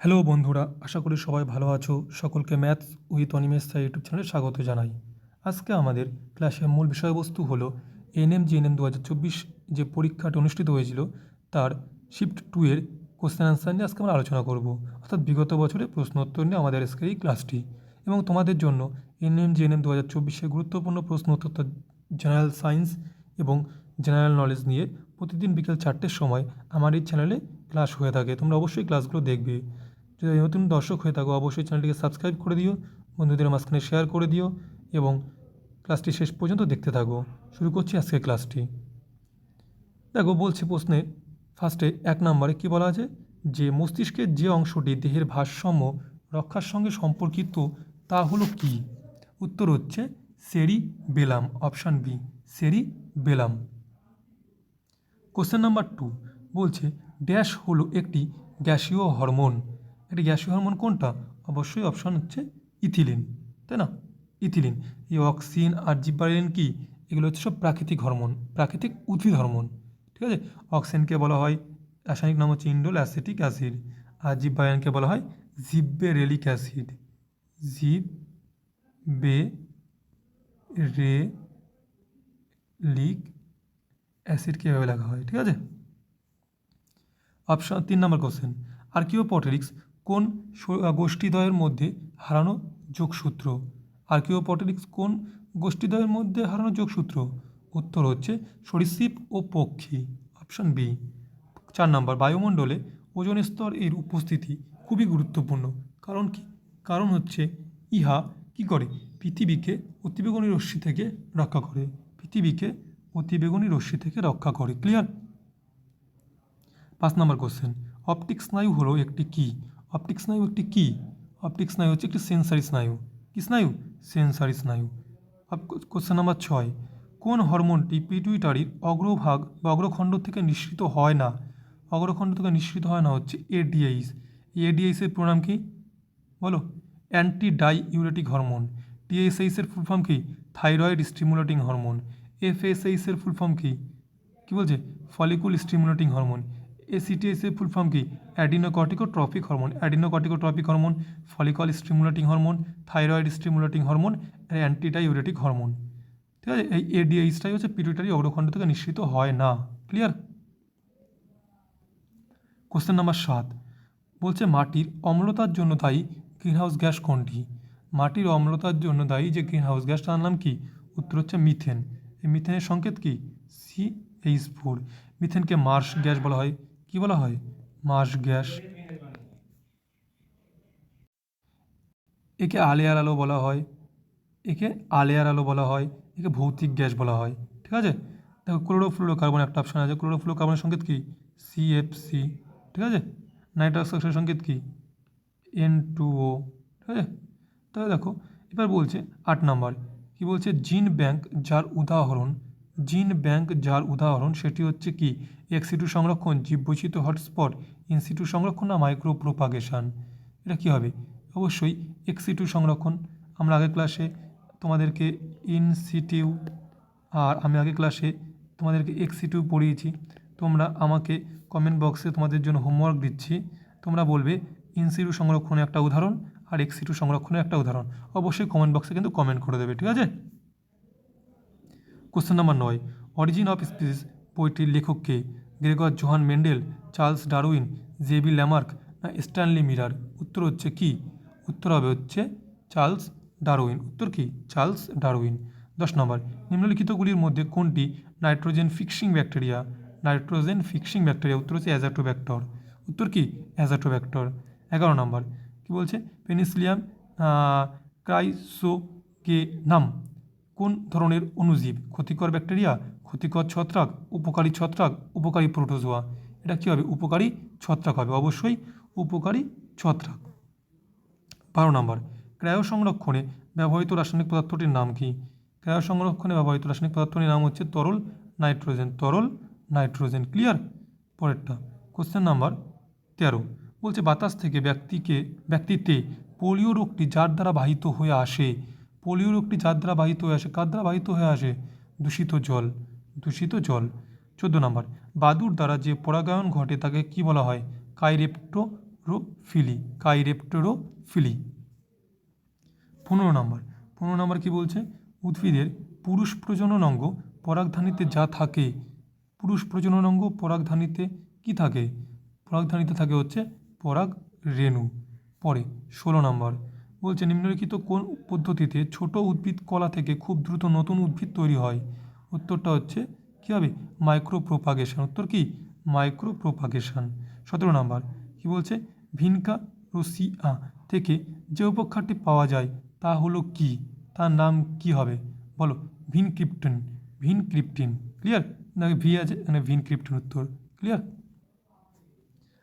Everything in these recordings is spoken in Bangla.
হ্যালো বন্ধুরা, আশা করি সবাই ভালো আছো। সকলকে ম্যাথস উইথ স্যার ইউটিউব চ্যানেলে স্বাগত জানাই। আজকে আমাদের ক্লাসের মূল বিষয়বস্তু হলো এনএম জিএনএম দু হাজার চব্বিশ যে পরীক্ষাটা অনুষ্ঠিত হয়েছিল, তার শিফট টু এর কোশ্চেন অ্যান্সার নিয়ে আজকে আমরা আলোচনা করব। অর্থাৎ বিগত বছরের প্রশ্নোত্তর নিয়ে আমাদের আজকের এই ক্লাসটি। এবং তোমাদের জন্য এনএম জিএনএম দু হাজার চব্বিশের গুরুত্বপূর্ণ প্রশ্ন উত্তর জেনারেল সায়েন্স এবং জেনারেল নলেজ নিয়ে প্রতিদিন বিকেল চারটের সময় আমার এই চ্যানেলে ক্লাস হয়ে থাকে। তোমরা অবশ্যই ক্লাসগুলো দেখবে। যদি নতুন দর্শক হয়ে থাকো, অবশ্যই চ্যানেলটিকে সাবস্ক্রাইব করে দিও, বন্ধুদের মাঝখানে শেয়ার করে দিও এবং ক্লাসটি শেষ পর্যন্ত দেখতে থাকো। শুরু করছি আজকের ক্লাসটি। দেখো, বলছে প্রশ্নে ফার্স্টে এক নম্বরে কী বলা আছে? যে মস্তিষ্কের যে অংশটি দেহের ভারসাম্য রক্ষার সঙ্গে সম্পর্কিত, তা হলো কি? উত্তর হচ্ছে সেরি বেলাম অপশান বি সেরি বেলাম কোশ্চেন নাম্বার টু বলছে ড্যাশ হলো একটি গ্যাসীয় হরমোন। একটি গ্যাসীয় হরমোন কোনটা? অবশ্যই অপশান হচ্ছে ইথিলিন, তাই না? ইথিলিন। এই অক্সিন আর জিব্বারিন কি? এগুলো হচ্ছে সব প্রাকৃতিক হরমোন, প্রাকৃতিক উদ্ভিদ হরমোন, ঠিক আছে? অক্সিজেনকে বলা হয় রাসায়নিক নাম হচ্ছে ইন্ডোল অ্যাসিটিক অ্যাসিড, আর জিব্বারিনকে বলা হয় জিব্বেরেলিক অ্যাসিড। জিব বে রে লিক অ্যাসিডকে এভাবে লেখা হয়, ঠিক আছে? অপশন তিন নম্বর কোশ্চেন আর্কিওপটেরিক্স কোন গোষ্ঠীদ্বয়ের মধ্যে হারানো যোগসূত্র? আর্কিওপটেরিক্স কোন গোষ্ঠীদ্বয়ের মধ্যে হারানো যোগসূত্র? উত্তর হচ্ছে সরীসৃপ ও পক্ষী। অপশন বি চার নম্বর, বায়ুমণ্ডলে ওজন স্তর এর উপস্থিতি খুবই গুরুত্বপূর্ণ। কারণ কি? কারণ হচ্ছে ইহা কি করে? পৃথিবীকে অতিবেগুনি রশ্মি থেকে রক্ষা করে। পৃথিবীকে অতিবেগুনি রশ্মি থেকে রক্ষা করে। ক্লিয়ার পাঁচ নম্বর কোশ্চেন অপটিক স্নায়ু হলো একটি কি? অপটিক স্নায়ু একটি কি? অপটিক স্নায়ু হচ্ছে একটি সেন্সারি স্নায়ু। কি স্নায়ু? সেন্সারি স্নায়ু। কোশ্চেন নাম্বার ছয়। কোন হরমোনটি পিটুইটারির অগ্রভাগ বা অগ্রখণ্ড থেকে নিঃসৃত হয় না? অগ্রখণ্ড থেকে নিঃসৃত হয় না হচ্ছে এডিএইস এডিএইসের প্রণাম কি? বলো। অ্যান্টি ডাই ইউরেটিক হরমোন টিএসএইসের ফুল ফর্ম কি? থাইরয়েড স্টিমুলেটিং হরমোন এফএসএইসের ফুল ফর্ম কি? কী বলছে? ফলিকুল স্টিমুলেটিং হরমোন এসিটিএসের ফুল ফর্ম কি? Adrenocorticotropic hormone adrenocorticotropic hormone follicle stimulating hormone thyroid stimulating hormone antidiuretic hormone ঠিক আছে? এই এডিএইচটাই হচ্ছে পিটুইটারি অগ্রখণ্ড থেকে নিঃসৃত হয় না। ক্লিয়ার কোশ্চেন নাম্বার সাত। বলছে, মাটির অম্লতার জন্য দায়ী গ্রিনহাউস গ্যাস কোনটি? মাটির অম্লতার জন্য দায়ী যে গ্রিনহাউস গ্যাস তার নাম কি? উত্তর হচ্ছে মিথেন এই মিথেনের সংকেত কি? সি এইচ ফোর মিথেনকে মার্শ গ্যাস বলা হয়। কি বলা হয়? Marsh gas. একে আলেয়ার আলো বলা হয়। একে আলেয়ার আলো বলা হয়। একে ভৌতিক গ্যাস বলা হয়। ঠিক আছে? দেখো, ক্লোরোফ্লোরোকার্বন একটা অপশন আছে। ক্লোরোফ্লোরোকার্বনের সংকেত কি? সিএফসি ঠিক আছে? নাইট্রাস অক্সাইডের সংকেত কি? এন টু ও ঠিক আছে? তাহলে দেখো, এবার বলছে আট নাম্বার। কি বলছে? জিন ব্যাংক যার উদাহরণ, জিন ব্যাংক যার উদাহরণ, সেটি হচ্ছে কি? এক্সিটু সংরক্ষণ, জীববৈচিত্র্য হটস্পট ইনসিটু সংরক্ষণ না মাইক্রো প্রোপাগেশন এটা কী হবে? অবশ্যই এক্সিটু সংরক্ষণ। আমরা আগের ক্লাসে তোমাদেরকে ইনসিটিউ আর আমি আগের ক্লাসে তোমাদেরকে এক্সিটিউ পড়িয়েছি। তোমরা আমাকে কমেন্ট বক্সে তোমাদের জন্য হোমওয়ার্ক দিচ্ছি। তোমরা বলবে ইনসিটু সংরক্ষণের একটা উদাহরণ আর এক্সিটু সংরক্ষণের একটা উদাহরণ। অবশ্যই কমেন্ট বক্সে কিন্তু কমেন্ট করে দেবে, ঠিক আছে? কোশ্চেন নাম্বার নয়। অরিজিন অফ স্পিসিস বইটির লেখককে Gregor Johann Mendel, Charles Darwin JB Lamarck না স্ট্যানলি মিরার? উত্তর হচ্ছে কি? উত্তর হবে হচ্ছে চার্লস ডারউইন। উত্তর কি? Charles Darwin. দশ নম্বর, নিম্নলিখিতগুলির মধ্যে কোনটি nitrogen fixing bacteria? Nitrogen fixing bacteria, উত্তর হচ্ছে অ্যাজাটোব্যাক্টর উত্তর কি? অ্যাজাটোব্যাক্টর এগারো নম্বর, কি বলছে? পেনিসিলিয়াম ক্রাইসোকে নাম কোন ধরনের অণুজীব ক্ষতিকর ব্যাকটেরিয়া? ক্ষতিকর ছত্রাক, উপকারী ছত্রাক, উপকারী প্রোটোজোয়া। এটা কী হবে উপকারী ছত্রাক হবে। অবশ্যই উপকারী ছত্রাক। বারো নম্বর ক্রায় সংরক্ষণে ব্যবহৃত রাসায়নিক পদার্থটির নাম কি? ক্রায় সংরক্ষণে ব্যবহৃত রাসায়নিক পদার্থটির নাম হচ্ছে তরল নাইট্রোজেন। তরল নাইট্রোজেন, ক্লিয়ার? পরেরটা, কোশ্চেন নাম্বার তেরো। বলছে, বাতাস থেকে ব্যক্তিকে, ব্যক্তিতে পোলিও রোগটি যার দ্বারা বাহিত হয়ে আসে? পোলিও রোগটি যার দ্বারা বাহিত হয়ে আসে? কার দ্বারা বাহিত হয়ে আসে? দূষিত জল। দূষিত জল। চোদ্দ নম্বর বাদুর দ্বারা যে পরাগায়ন ঘটে তাকে কি বলা হয়? কাইরেপ্টো কাইরেপ্টেরোফিলি। কাইরেপ্টেরোফিলি। পনেরো নম্বর পনেরো নম্বর কি বলছে? উদ্ভিদের পুরুষ প্রজনন অঙ্গ পরাগধানীতে যা থাকে, পুরুষ প্রজনন অঙ্গ পরাগধানীতে কি থাকে? পরাগধানীতে থাকে হচ্ছে পরাগ রেণু। পরে, ষোলো নম্বর, বলছে নিম্নলিখিত কোন পদ্ধতিতে ছোট উদ্ভিদ কলা থেকে খুব দ্রুত নতুন উদ্ভিদ তৈরি হয়? উত্তরটা হচ্ছে কী হবে? মাইক্রো প্রোপাগেশন উত্তর কি? মাইক্রো প্রোপাগেশন সতেরো নম্বর। কী বলছে? ভিনকা রোসিয়া থেকে যে উপক্ষারটি পাওয়া যায় তা হলো কি? তার নাম কি হবে? বলো। ভিনক্রিপ্টিন। ভিনক্রিপ্টিন। ক্লিয়ার? না ভি আছে? মানে ভিনক্রিপ্টিন উত্তর। ক্লিয়ার?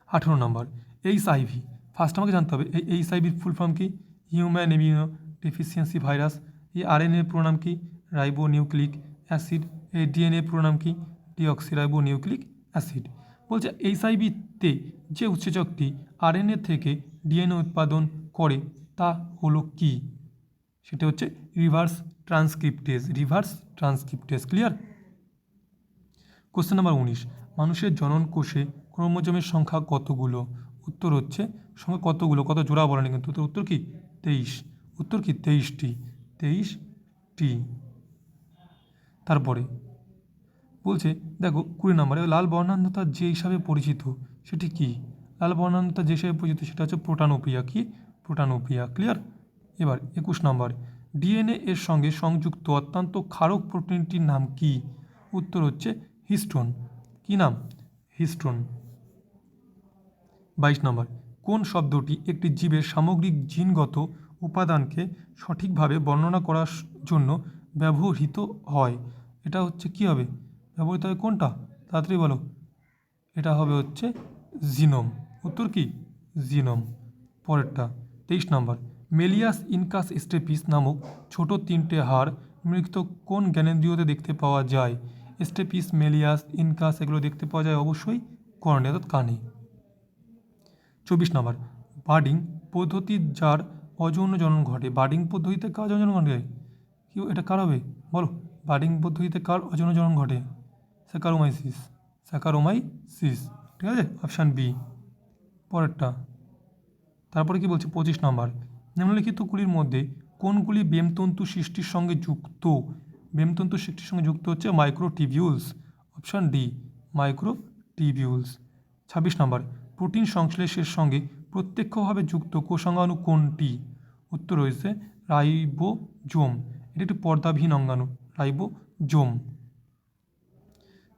আঠেরো নম্বর। এইচ আইভি ফার্স্ট আমাকে জানতে হবে, এই এইচ আইভির ফুল ফর্ম কি? হিউম্যান ইমিউনো ডেফিসিয়েন্সি ভাইরাস এই আরএনএ প্রোনাম কি? রাইবো নিউক্লিক অ্যাসিড এই ডিএনএ প্রোনাম কি? Deoxyribonucleic acid. বলছে এইচ আইভিতে যে উৎসেচকটি আরএনএ থেকে ডিএনএ উৎপাদন করে, তা হলো কি? সেটা হচ্ছে reverse transcriptase. Reverse transcriptase, clear? Question number উনিশ। মানুষের জনন কোষে ক্রোমোজোমের সংখ্যা কতগুলো? উত্তর হচ্ছে, সংখ্যা কতগুলো? কত জোড়া বলেনি কিন্তু? উত্তর কি? তেইশ। উত্তর কি? তেইশটি। তেইশটি। তারপরে বলছে, দেখো, কুড়ি নম্বরে, লাল বর্ণান্ধতা যে হিসাবে পরিচিত, সেটি কি? লাল বর্ণান্ধতা যে হিসাবে পরিচিত, সেটা হচ্ছে প্রোটানোপিয়া কি? প্রোটানোপিয়া ক্লিয়ার এবার একুশ নম্বর, ডিএনএ এর সঙ্গে সংযুক্ত অত্যন্ত ক্ষারক প্রোটিনটির নাম কি? উত্তর হচ্ছে হিস্টোন। কি নাম? হিস্টোন। বাইশ নম্বর, কোন শব্দটি একটি জীবের সামগ্রিক জিনগত উপাদানকে সঠিকভাবে বর্ণনা করার জন্য ব্যবহৃত হয়। এটা হচ্ছে কি হবে? ব্যবহৃত হয় কোনটা? তাড়াতাড়ি বলো। এটা হবে হচ্ছে জিনোম। উত্তর কি? জিনোম। পরেরটা, তেইশ নম্বর। মেলিয়াস ইনকাস স্টেপিস নামক ছোট তিনটে হাড় নিম্নলিখিত কোন জ্ঞানেন্দ্রিয়তে দেখতে পাওয়া যায়? স্টেপিস, মেলিয়াস, ইনকাস, এগুলো দেখতে পাওয়া যায় অবশ্যই কর্ণে, অর্থাৎ কানে। চব্বিশ নম্বর, বার্ডিং পদ্ধতি যার অযৌন জনন ঘটে। বার্ডিং পদ্ধতিতে কাজ অযৌন ঘটে? কি এটা কার হবে? বলো। বার্ডিং পদ্ধতিতে কার অযৌন জনন ঘটে? স্যাকারোমাইসিস। স্যাকারোমাইসিস। ঠিক আছে? Option B. পরেরটা। তারপরে কি বলছে? পঁচিশ নম্বর। নিম্নলিখিতগুলির মধ্যে কোনগুলি বেমতন্তু সৃষ্টির সঙ্গে যুক্ত? বেমতন্তু সৃষ্টির সঙ্গে যুক্ত হচ্ছে মাইক্রোটিবিউলস। Option D, মাইক্রোটিবিউলস। ছাব্বিশ নম্বর। প্রোটিন সংশ্লেষের সঙ্গে প্রত্যক্ষভাবে যুক্ত কোষাঙ্গাণু কোনটি? উত্তর রয়েছে রাইবোজোম। এটি একটি পর্দাবিহীন অঙ্গাণু, রাইবোজোম।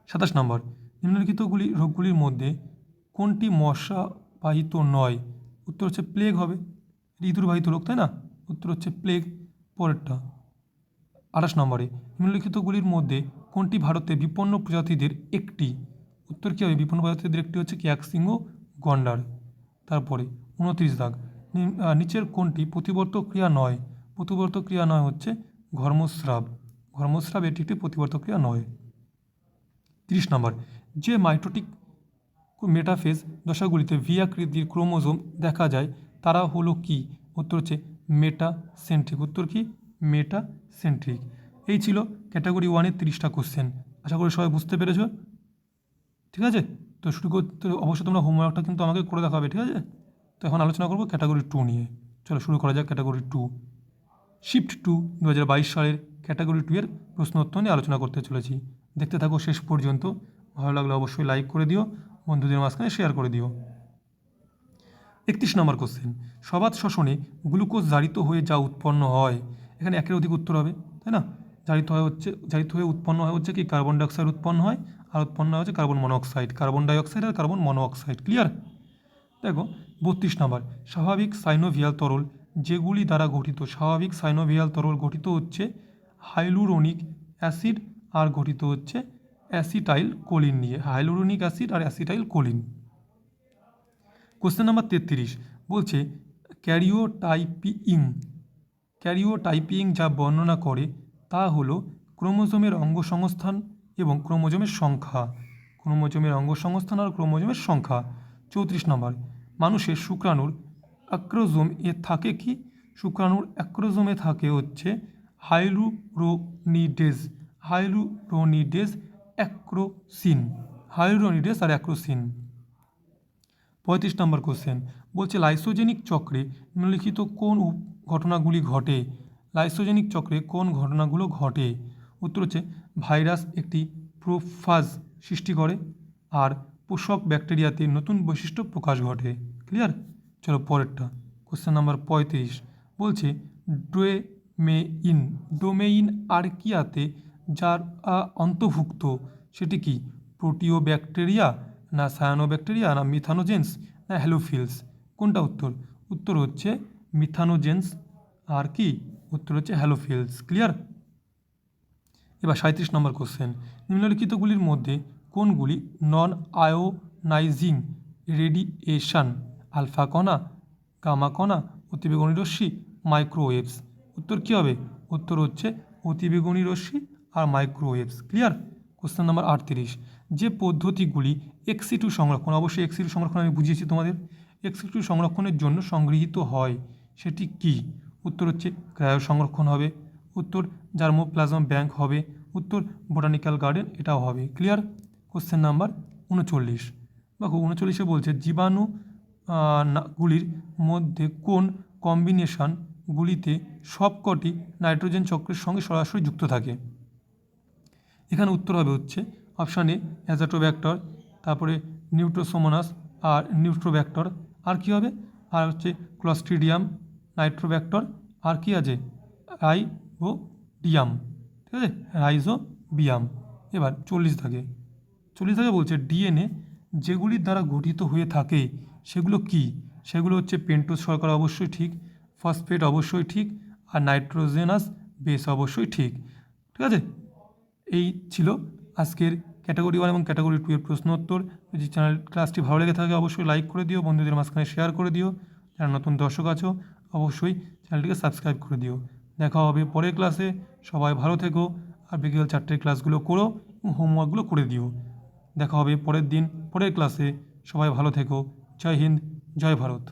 সাতাশ নম্বর, নিম্নলিখিতগুলি রোগগুলির মধ্যে কোনটি মশাবাহিত নয়? উত্তর হচ্ছে প্লেগ হবে ঋতুবাহিত রোগ, তাই না? উত্তর হচ্ছে প্লেগ, পরেরটা। আঠাশ নম্বরে, নিম্নলিখিতগুলির মধ্যে কোনটি ভারতে বিপন্ন প্রজাতিদের একটি? উত্তর কী হবে? বিপন্ন প্রজাতিদের একটি হচ্ছে ক্যাকসিংহ গন্ডার। তারপরে, উনত্রিশ দাগ নিচের কোনটি প্রতিবর্ত ক্রিয়া নয়? প্রতিবর্ত ক্রিয়া নয় হচ্ছে ঘর্মস্রাব। ঘর্মস্রাব এটি একটি প্রতিবর্ত ক্রিয়া নয়। তিরিশ নম্বর, যে মাইটোটিক মেটাফেজ দশাগুলিতে ভি আকৃতির ক্রোমোজোম দেখা যায়, তারা হলো কি? উত্তর হচ্ছে মেটাসেন্ট্রিক উত্তর কি? মেটাসেন্ট্রিক এই ছিল ক্যাটাগরি ওয়ানের তিরিশটা কোশ্চেন। আশা করি সবাই বুঝতে পেরেছ? ঠিক আছে? তো শুরু করতে অবশ্যই তোমরা হোমওয়ার্কটা কিন্তু আমাকে করে দেখাবে, ঠিক আছে? তো এখন আলোচনা করব ক্যাটাগরি টু নিয়ে। চলো শুরু করা যাক ক্যাটাগরি টু। শিফট টু দু হাজার বাইশ সালের ক্যাটাগরি টু এর প্রশ্নোত্তর নিয়ে আলোচনা করতে চলেছি। দেখতে থাকো শেষ পর্যন্ত। ভালো লাগলে অবশ্যই লাইক করে দিও, বন্ধুদের মাঝখানে শেয়ার করে দিও। একত্রিশ নম্বর কোশ্চেন। সবাত শ্বসনে গ্লুকোজ জারিত হয়ে যা উৎপন্ন হয়। এখানে একের অধিক উত্তর হবে, তাই না? জারিত হয় হচ্ছে, জারিত হয়ে উৎপন্ন হয় হচ্ছে কি? কার্বন ডাইঅক্সাইড উৎপন্ন হয়, আর উৎপন্ন হয় হচ্ছে কার্বন মনোঅক্সাইড কার্বন ডাইঅক্সাইড আর কার্বন মনোঅক্সাইড ক্লিয়ার? দেখো, বত্রিশ নম্বর। স্বাভাবিক সাইনোভিয়াল তরল যেগুলি দ্বারা গঠিত। স্বাভাবিক সাইনোভিয়াল তরল গঠিত হচ্ছে হাইলুরোনিক অ্যাসিড আর গঠিত হচ্ছে অ্যাসিটাইল কোলিন নিয়ে। হাইলুরোনিক অ্যাসিড আর অ্যাসিটাইল কোলিন। কোশ্চেন নাম্বার তেত্রিশ বলছে ক্যারিওটাইপিং ক্যারিওটাইপিং যা বর্ণনা করে তা হলো ক্রোমোজোমের অঙ্গসংস্থান এবং ক্রোমোজোমের সংখ্যা। ক্রোমোজোমের অঙ্গসংস্থান আর ক্রোমোজোমের সংখ্যা। চৌত্রিশ নম্বর, মানুষের শুক্রাণুর অ্যাক্রোজোম এ থাকে কি? শুক্রাণুর অ্যাক্রোজোমে থাকে হচ্ছে হাইলুরোনিডেজ। হাইলুরোনিডেজ অ্যাক্রোসিন। হাইলুরোনিডেজ আর অ্যাক্রোসিন। পঁয়ত্রিশ নম্বর কোশ্চেন বলছে লাইসোজেনিক চক্রে নিম্নলিখিত কোন ঘটনাগুলি ঘটে? লাইসোজেনিক চক্রে কোন ঘটনাগুলো ঘটে? উত্তর হচ্ছে ভাইরাস একটি প্রোফাজ সৃষ্টি করে আর পোষক ব্যাকটেরিয়াতে নতুন বৈশিষ্ট্য প্রকাশ ঘটে। ক্লিয়ার চলো পরেরটা। কোশ্চেন নাম্বার পঁয়ত্রিশ। বলছে ডোমেইন ডোমেইন আর্কিয়াতে যার অন্তর্ভুক্ত, সেটি কি প্রোটিও ব্যাকটেরিয়া না সায়ানো ব্যাকটেরিয়া না মিথানোজেন্স না হ্যালোফিলস? কোনটা উত্তর? উত্তর হচ্ছে মিথানোজেন্স। আর কি? উত্তর হচ্ছে হ্যালোফিলস। ক্লিয়ার এবার সাঁত্রিশ নম্বর কোশ্চেন নিম্নলিখিতগুলির মধ্যে কোনগুলি নন আয়োনাইজিং রেডিয়েশন আলফা কণা, গামা কণা, অতিবেগুনি রশ্মি, মাইক্রোওয়েভস। উত্তর কী হবে? উত্তর হচ্ছে অতিবেগুনি রশ্মি আর মাইক্রোওয়েভস। ক্লিয়ার? কোশ্চেন নাম্বার আটত্রিশ। যে পদ্ধতিগুলি এক্সি টু সংরক্ষণ, অবশ্যই এক্সি টু সংরক্ষণ আমি বুঝিয়েছি তোমাদের। এক্সি টু সংরক্ষণের জন্য সংগৃহীত হয় সেটি কি? উত্তর হচ্ছে ক্রায়ো সংরক্ষণ হবে। উত্তর জার্মোপ্লাজম ব্যাংক হবে। উত্তর বোটানিক্যাল গার্ডেন, এটাও হবে। ক্লিয়ার? কোশ্চেন নাম্বার উনচল্লিশ। দেখো, উনচল্লিশে বলছে, জীবাণু গুলির মধ্যে কোন কম্বিনেশনগুলিতে সবকটি নাইট্রোজেন চক্রের সঙ্গে সরাসরি যুক্ত থাকে? এখানে উত্তর হবে হচ্ছে অপশান এ অ্যাজাটোব্যাক্টর তারপরে নিউট্রোসোমোনাস আর নিউট্রোব্যাক্টর আর কি হবে? আর হচ্ছে ক্লস্ট্রিডিয়াম নাইট্রোব্যাক্টর আর কি আছে? রাইবো ডিয়াম ঠিক আছে? রাইজো বিয়াম এবার চল্লিশ থাকে। চল্লিশ থাকে বলছে ডিএনএ যেগুলির দ্বারা গঠিত হয়ে থাকে সেগুলো কি? সেগুলো হচ্ছে পেন্টোজ শর্করা অবশ্যই ঠিক, ফসফেট অবশ্যই ঠিক, আর নাইট্রোজেনাস বেস অবশ্যই ঠিক। ঠিক আছে? এই ছিল আজকের ক্যাটাগরি ওয়ান এবং ক্যাটাগরি টু এর প্রশ্ন উত্তর যদি চ্যানেল ক্লাসটি ভালো লেগে থাকে, অবশ্যই লাইক করে দিও, বন্ধুদের মাঝখানে শেয়ার করে দিও। যারা নতুন দর্শক আছো, অবশ্যই চ্যানেলটিকে সাবস্ক্রাইব করে দিও। দেখা হবে পরের ক্লাসে। সবাই ভালো থেকো, আর বিকেল চারটের ক্লাসগুলো করো, হোমওয়ার্কগুলো করে দিও। দেখা হবে পরের দিন, পরের ক্লাসে। সবাই ভালো থেকো। জয় হিন্দ জয় ভারত।